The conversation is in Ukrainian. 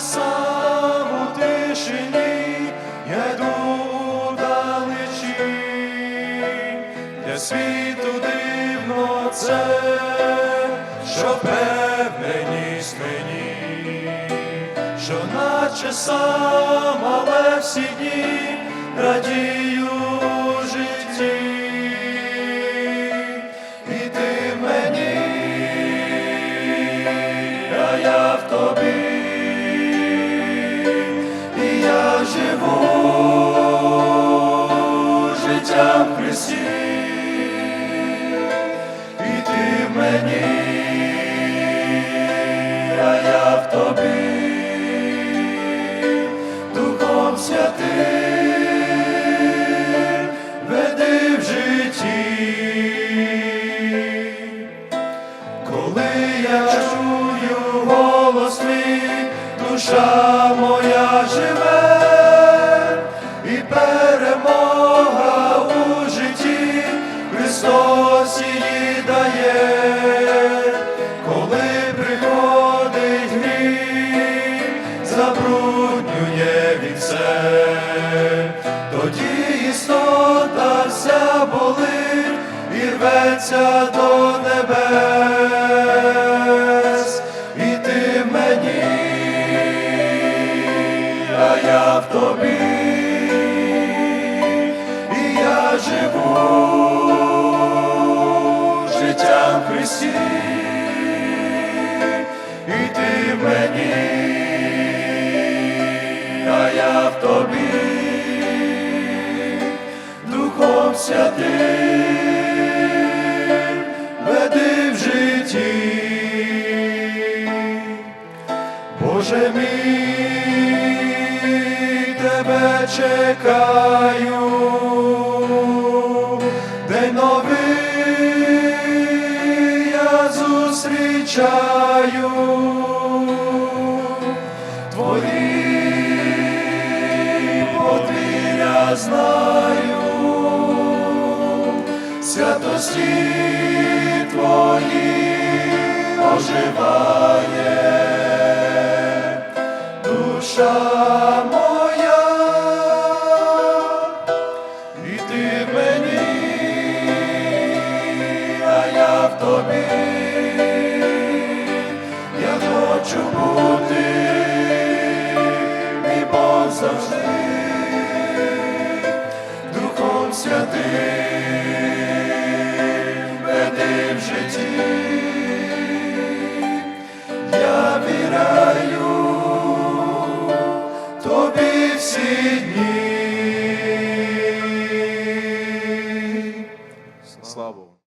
сам у тишині, я йду удалечі, для світу дивно це, що впевненість мені, що наче сам, але всі дні радію житті, тобі, життям в і ти в мені, а я в тобі, Духом Святим веди в житті. Коли я чую голос твій, душа моя живе, Христос її дає, коли приходить гріх, забруднює він все, тоді істота вся болить і рветься до небес, і ти мені, а я в тобі, і я живу Христі, і ти в мені, а я в тобі. Духом Святим веди в житті, Боже мій, тебе чекаю, зустрічаю. Твої подвір'я знаю, святості твої оживає, душа моя, і ти мені, я в тобі, завжди, Духом Святим, веди в житті, я віраю тобі всі дні.